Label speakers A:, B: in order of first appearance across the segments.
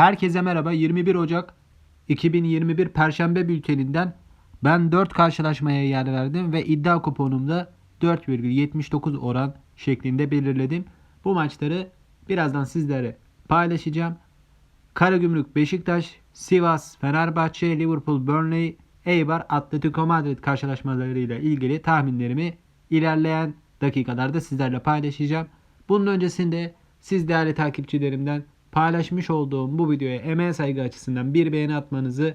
A: Herkese merhaba. 21 Ocak 2021 Perşembe bülteninden ben 4 karşılaşmaya yer verdim ve iddia kuponumda 4,79 oran şeklinde belirledim. Bu maçları birazdan sizlere paylaşacağım. Karagümrük Beşiktaş, Sivas, Fenerbahçe, Liverpool, Burnley, Eibar, Atletico Madrid karşılaşmalarıyla ilgili tahminlerimi ilerleyen dakikalarda sizlerle paylaşacağım. Bunun öncesinde siz değerli takipçilerimden paylaşmış olduğum bu videoya emeğe saygı açısından bir beğeni atmanızı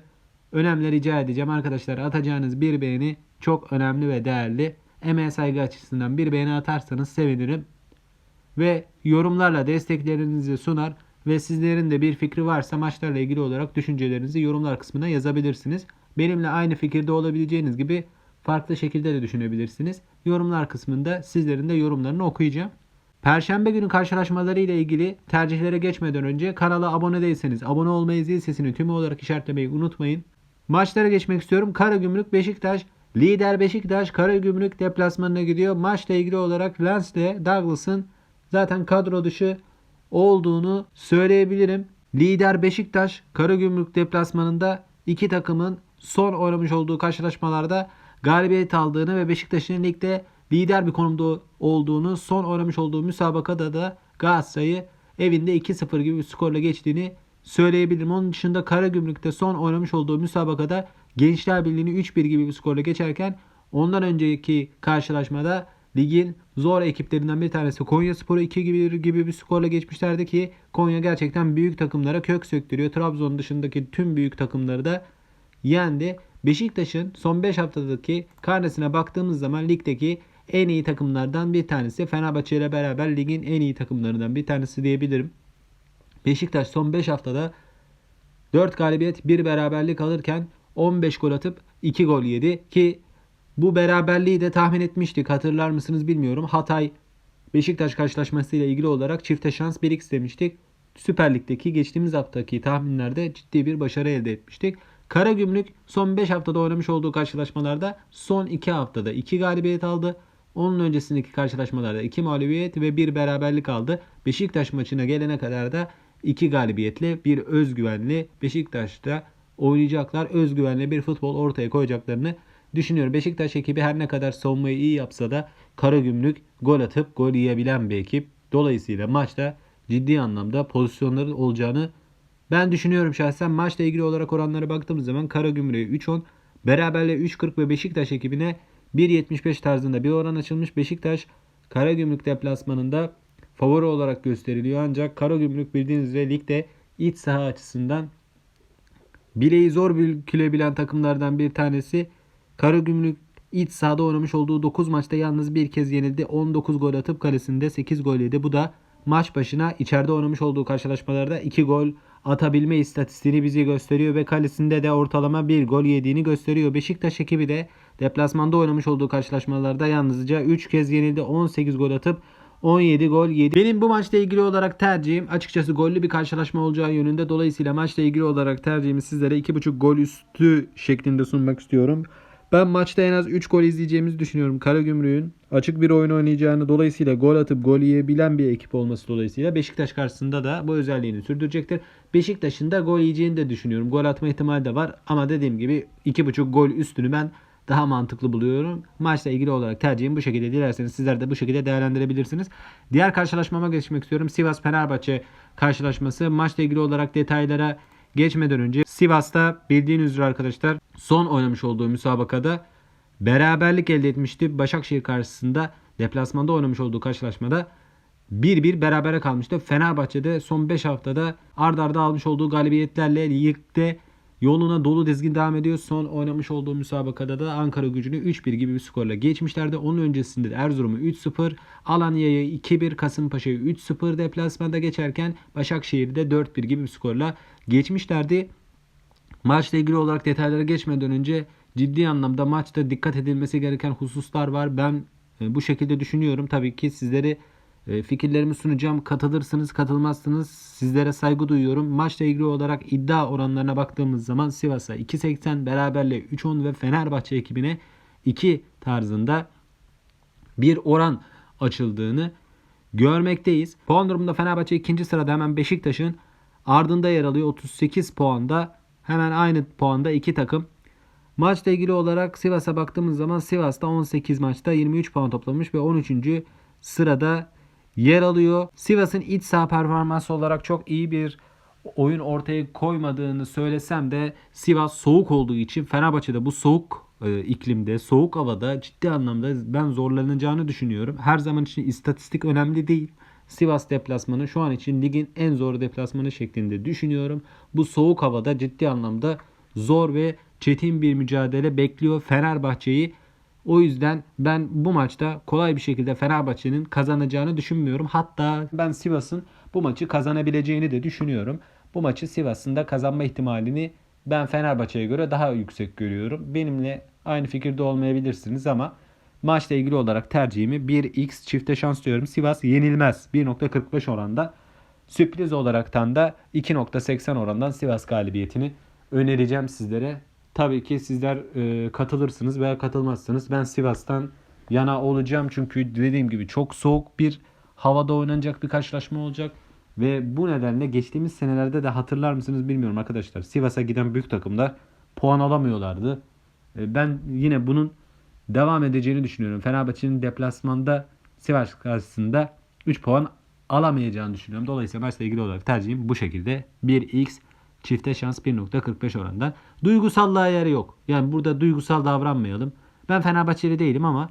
A: önemli rica edeceğim. Arkadaşlar atacağınız bir beğeni çok önemli ve değerli. Emeğe saygı açısından bir beğeni atarsanız sevinirim. Ve yorumlarla desteklerinizi sunar ve sizlerin de bir fikri varsa maçlarla ilgili olarak düşüncelerinizi yorumlar kısmına yazabilirsiniz. Benimle aynı fikirde olabileceğiniz gibi farklı şekilde de düşünebilirsiniz. Yorumlar kısmında sizlerin de yorumlarını okuyacağım. Perşembe günü karşılaşmaları ile ilgili tercihlere geçmeden önce kanala abone değilseniz abone olmayı zil sesini tümü olarak işaretlemeyi unutmayın. Maçlara geçmek istiyorum. Karagümrük Beşiktaş Lider Beşiktaş Karagümrük deplasmanına gidiyor. Maçla ilgili olarak Lens ile Douglas'ın zaten kadro dışı olduğunu söyleyebilirim. Lider Beşiktaş Karagümrük deplasmanında iki takımın son oynamış olduğu karşılaşmalarda galibiyet aldığını ve Beşiktaş'ın ligde lider bir konumda olduğunu, son oynamış olduğu müsabakada da Galatasaray'ı evinde 2-0 gibi bir skorla geçtiğini söyleyebilirim. Onun dışında Karagümrük'te son oynamış olduğu müsabakada Gençler Birliği'ni 3-1 gibi bir skorla geçerken ondan önceki karşılaşmada ligin zor ekiplerinden bir tanesi Konya Sporu 2 gibi, gibi bir skorla geçmişlerdi ki Konya gerçekten büyük takımlara kök söktürüyor. Trabzon dışındaki tüm büyük takımları da yendi. Beşiktaş'ın son 5 haftadaki karnesine baktığımız zaman ligdeki en iyi takımlardan bir tanesi. Fenerbahçe ile beraber ligin en iyi takımlarından bir tanesi diyebilirim. Beşiktaş son 5 haftada 4 galibiyet 1 beraberlik alırken 15 gol atıp 2 gol yedi ki bu beraberliği de tahmin etmiştik. Hatırlar mısınız bilmiyorum. Hatay Beşiktaş karşılaşmasıyla ilgili olarak çifte şans 1x demiştik. Süper Lig'deki geçtiğimiz haftaki tahminlerde ciddi bir başarı elde etmiştik. Karagümrük son 5 haftada oynamış olduğu karşılaşmalarda son 2 haftada 2 galibiyet aldı. Onun öncesindeki karşılaşmalarda 2 mağlubiyet ve 1 beraberlik aldı. Beşiktaş maçına gelene kadar da 2 galibiyetle bir özgüvenli Beşiktaş'ta oynayacaklar. Özgüvenli bir futbol ortaya koyacaklarını düşünüyorum. Beşiktaş ekibi her ne kadar savunmayı iyi yapsa da Karagümrük gol atıp gol yiyebilen bir ekip. Dolayısıyla maçta ciddi anlamda pozisyonların olacağını ben düşünüyorum şahsen. Maçla ilgili olarak oranlara baktığımız zaman Karagümrük'e 3-10, beraberle 3-40 ve Beşiktaş ekibine 1.75 tarzında bir oran açılmış. Beşiktaş Karagümrük deplasmanında favori olarak gösteriliyor. Ancak Karagümrük bildiğiniz üzere ligde iç saha açısından bileği zor bükülebilen takımlardan bir tanesi. Karagümrük iç sahada oynamış olduğu 9 maçta yalnız bir kez yenildi. 19 gol atıp kalesinde 8 gol yedi. Bu da maç başına içeride oynamış olduğu karşılaşmalarda 2 gol atabilme istatistiğini bize gösteriyor ve kalesinde de ortalama 1 gol yediğini gösteriyor. Beşiktaş ekibi de deplasmanda oynamış olduğu karşılaşmalarda yalnızca 3 kez yenildi. 18 gol atıp 17 gol yedi. Benim bu maçla ilgili olarak tercihim açıkçası gollü bir karşılaşma olacağı yönünde. Dolayısıyla maçla ilgili olarak tercihimi sizlere 2.5 gol üstü şeklinde sunmak istiyorum. Ben maçta en az 3 gol izleyeceğimizi düşünüyorum. Karagümrük'ün açık bir oyun oynayacağını dolayısıyla gol atıp gol yiyebilen bir ekip olması dolayısıyla Beşiktaş karşısında da bu özelliğini sürdürecektir. Beşiktaş'ın da gol yiyeceğini de düşünüyorum. Gol atma ihtimali de var ama dediğim gibi 2.5 gol üstünü ben daha mantıklı buluyorum. Maçla ilgili olarak tercihim bu şekilde. Dilerseniz sizler de bu şekilde değerlendirebilirsiniz. Diğer karşılaşmama geçmek istiyorum. Sivas Fenerbahçe karşılaşması. Maçla ilgili olarak detaylara geçmeden önce Sivas'ta bildiğiniz üzere arkadaşlar son oynamış olduğu müsabakada beraberlik elde etmişti. Başakşehir karşısında deplasmanda oynamış olduğu karşılaşmada 1-1 berabere kalmıştı. Fenerbahçe'de son 5 haftada ard arda almış olduğu galibiyetlerle ligde yoluna dolu dizgin devam ediyor. Son oynamış olduğu müsabakada da Ankara gücünü 3-1 gibi bir skorla geçmişlerdi. Onun öncesinde de Erzurum'u 3-0, Alanya'yı 2-1, Kasımpaşa'yı 3-0 deplasmanda geçerken Başakşehir'de 4-1 gibi bir skorla geçmişlerdi. Maçla ilgili olarak detaylara geçmeden önce ciddi anlamda maçta dikkat edilmesi gereken hususlar var. Ben e, bu şekilde düşünüyorum. Tabii ki sizleri fikirlerimi sunacağım. Katılırsınız, katılmazsınız. Sizlere saygı duyuyorum. Maçla ilgili olarak iddia oranlarına baktığımız zaman Sivas'a 2.80, beraberle 3.10 ve Fenerbahçe ekibine 2 tarzında bir oran açıldığını görmekteyiz. Puan durumunda Fenerbahçe ikinci sırada hemen Beşiktaş'ın Ardında yer alıyor 38 puanda. Hemen aynı puanda iki takım. Maçla ilgili olarak Sivas'a baktığımız zaman Sivas'ta 18 maçta 23 puan toplamış ve 13. sırada yer alıyor. Sivas'ın iç saha performansı olarak çok iyi bir oyun ortaya koymadığını söylesem de Sivas soğuk olduğu için Fenerbahçe'de bu soğuk e, iklimde, soğuk havada ciddi anlamda ben zorlanacağını düşünüyorum. Her zaman için istatistik önemli değil. Sivas deplasmanı şu an için ligin en zor deplasmanı şeklinde düşünüyorum. Bu soğuk havada ciddi anlamda zor ve çetin bir mücadele bekliyor Fenerbahçe'yi. O yüzden ben bu maçta kolay bir şekilde Fenerbahçe'nin kazanacağını düşünmüyorum. Hatta ben Sivas'ın bu maçı kazanabileceğini de düşünüyorum. Bu maçı Sivas'ın da kazanma ihtimalini ben Fenerbahçe'ye göre daha yüksek görüyorum. Benimle aynı fikirde olmayabilirsiniz ama maçla ilgili olarak tercihimi 1x çifte şans diyorum. Sivas yenilmez 1.45 oranda. Sürpriz olaraktan da 2.80 orandan Sivas galibiyetini önereceğim sizlere. Tabii ki sizler e, katılırsınız veya katılmazsınız. Ben Sivas'tan yana olacağım çünkü dediğim gibi çok soğuk bir havada oynanacak bir karşılaşma olacak. Ve bu nedenle geçtiğimiz senelerde de hatırlar mısınız bilmiyorum arkadaşlar. Sivas'a giden büyük takımlar puan alamıyorlardı. E, Ben yine bunun devam edeceğini düşünüyorum. Fenerbahçe'nin deplasmanda Sivas karşısında 3 puan alamayacağını düşünüyorum. Dolayısıyla maçla ilgili olarak tercihim bu şekilde. 1x çifte şans 1.45 orandan. Duygusallığa yer yok. Yani burada duygusal davranmayalım. Ben Fenerbahçeli değilim ama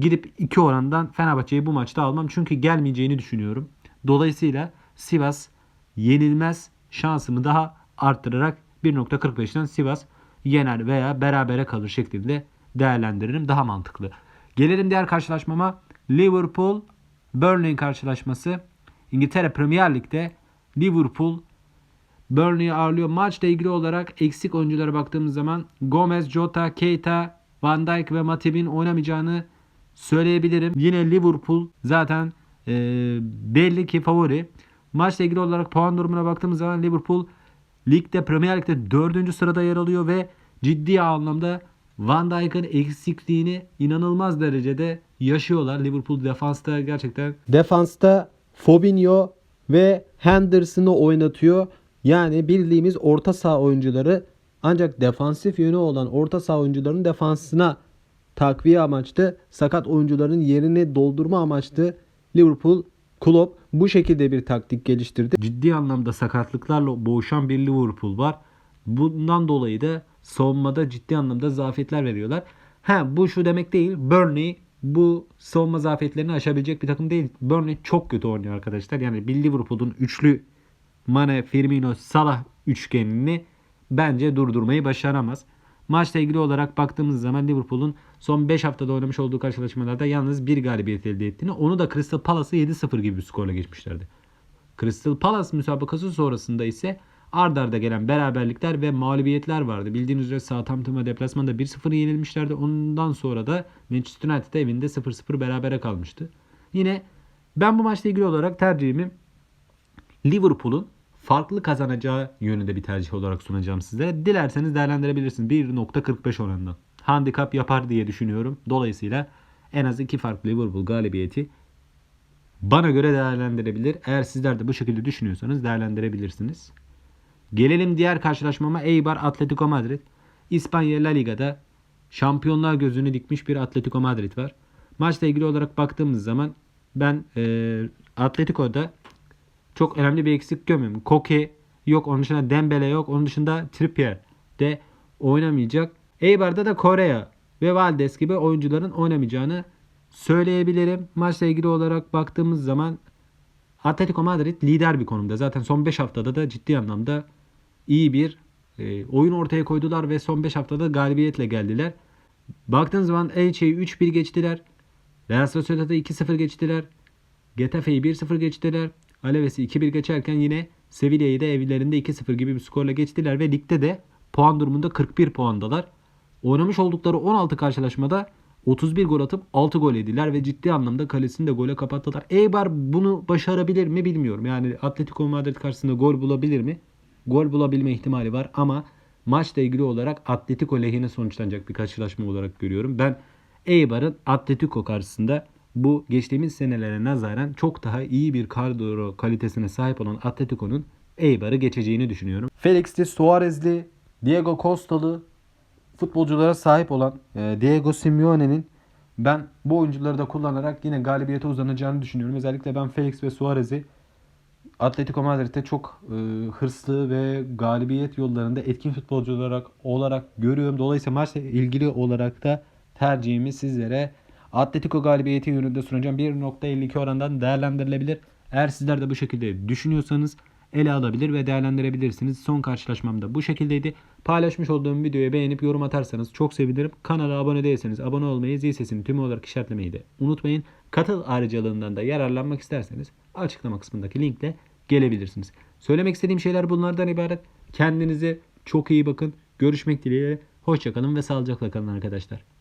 A: gidip 2 orandan Fenerbahçe'yi bu maçta almam. Çünkü gelmeyeceğini düşünüyorum. Dolayısıyla Sivas yenilmez şansımı daha arttırarak 1.45'ten Sivas yener veya berabere kalır şeklinde değerlendiririm. Daha mantıklı. Gelelim diğer karşılaşmama. Liverpool Burnley karşılaşması. İngiltere Premier Lig'de Liverpool Burnley'i ağırlıyor. Maçla ilgili olarak eksik oyunculara baktığımız zaman Gomez, Jota, Keita, Van Dijk ve Matip'in oynamayacağını söyleyebilirim. Yine Liverpool zaten e, belli ki favori. Maçla ilgili olarak puan durumuna baktığımız zaman Liverpool ligde Premier Lig'de 4. sırada yer alıyor ve ciddi anlamda Van Dijk'ın eksikliğini inanılmaz derecede yaşıyorlar. Liverpool defansta gerçekten
B: Defansta Fabinho ve Henderson'ı oynatıyor. Yani bildiğimiz orta saha oyuncuları ancak defansif yönü olan orta saha oyuncularının defansına takviye amaçlı sakat oyuncuların yerini doldurma amaçlı Liverpool Klopp bu şekilde bir taktik geliştirdi.
A: ciddi anlamda sakatlıklarla boğuşan bir Liverpool var. Bundan dolayı da savunmada ciddi anlamda zafiyetler veriyorlar. Ha bu şu demek değil. Burnley bu savunma zafiyetlerini aşabilecek bir takım değil. Burnley çok kötü oynuyor arkadaşlar. Yani bir Liverpool'un üçlü Mane, Firmino, Salah üçgenini bence durdurmayı başaramaz. Maçla ilgili olarak baktığımız zaman Liverpool'un son 5 haftada oynamış olduğu karşılaşmalarda yalnız bir galibiyet elde ettiğini, onu da Crystal Palace'ı 7-0 gibi bir skorla geçmişlerdi. Crystal Palace müsabakası sonrasında ise ard arda gelen beraberlikler ve mağlubiyetler vardı. Bildiğiniz üzere Southampton'a deplasmanda 1-0 yenilmişlerdi. Ondan sonra da Manchester United evinde 0-0 berabere kalmıştı. Yine ben bu maçla ilgili olarak tercihimi Liverpool'un farklı kazanacağı yönünde bir tercih olarak sunacağım sizlere. Dilerseniz değerlendirebilirsiniz. 1.45 oranından. Handikap yapar diye düşünüyorum. Dolayısıyla en az iki farklı Liverpool galibiyeti bana göre değerlendirebilir. Eğer sizler de bu şekilde düşünüyorsanız değerlendirebilirsiniz. Gelelim diğer karşılaşmama Eibar Atletico Madrid. İspanya La Liga'da şampiyonluğa gözünü dikmiş bir Atletico Madrid var. Maçla ilgili olarak baktığımız zaman ben e, Atletico'da çok önemli bir eksik görmüyorum. Koke yok. Onun dışında Dembele yok. Onun dışında Trippier de oynamayacak. Eibar'da da Korea ve Valdes gibi oyuncuların oynamayacağını söyleyebilirim. Maçla ilgili olarak baktığımız zaman Atletico Madrid lider bir konumda. Zaten son 5 haftada da ciddi anlamda iyi bir e, oyun ortaya koydular ve son 5 haftada galibiyetle geldiler. Baktığınız zaman Elche'yi 3-1 geçtiler. Real Sociedad'ı 2-0 geçtiler. Getafe'yi 1-0 geçtiler. Alaves'i 2-1 geçerken yine Sevilla'yı da evlerinde 2-0 gibi bir skorla geçtiler ve ligde de puan durumunda 41 puandalar. Oynamış oldukları 16 karşılaşmada 31 gol atıp 6 gol yediler ve ciddi anlamda kalesini de gole kapattılar. Eibar bunu başarabilir mi bilmiyorum. Yani Atletico Madrid karşısında gol bulabilir mi? Gol bulabilme ihtimali var ama maçla ilgili olarak Atletico lehine sonuçlanacak bir karşılaşma olarak görüyorum. Ben Eibar'ın Atletico karşısında bu geçtiğimiz senelere nazaran çok daha iyi bir kadro kalitesine sahip olan Atletico'nun Eibar'ı geçeceğini düşünüyorum. Felix'li, Suarez'li, Diego Costa'lı futbolculara sahip olan e, Diego Simeone'nin ben bu oyuncuları da kullanarak yine galibiyete uzanacağını düşünüyorum. Özellikle ben Felix ve Suarez'i Atletico Madrid'de çok e, hırslı ve galibiyet yollarında etkin futbolcu olarak olarak görüyorum. Dolayısıyla maçla ilgili olarak da tercihimi sizlere Atletico galibiyeti yönünde sunacağım. 1.52 orandan değerlendirilebilir. Eğer sizler de bu şekilde düşünüyorsanız ele alabilir ve değerlendirebilirsiniz. Son karşılaşmam da bu şekildeydi. Paylaşmış olduğum videoyu beğenip yorum atarsanız çok sevinirim. Kanala abone değilseniz abone olmayı, zil sesini tüm olarak işaretlemeyi de unutmayın. Katıl ayrıcalığından da yararlanmak isterseniz açıklama kısmındaki linkle gelebilirsiniz. Söylemek istediğim şeyler bunlardan ibaret. Kendinize çok iyi bakın. Görüşmek dileğiyle. Hoşçakalın ve sağlıcakla kalın arkadaşlar.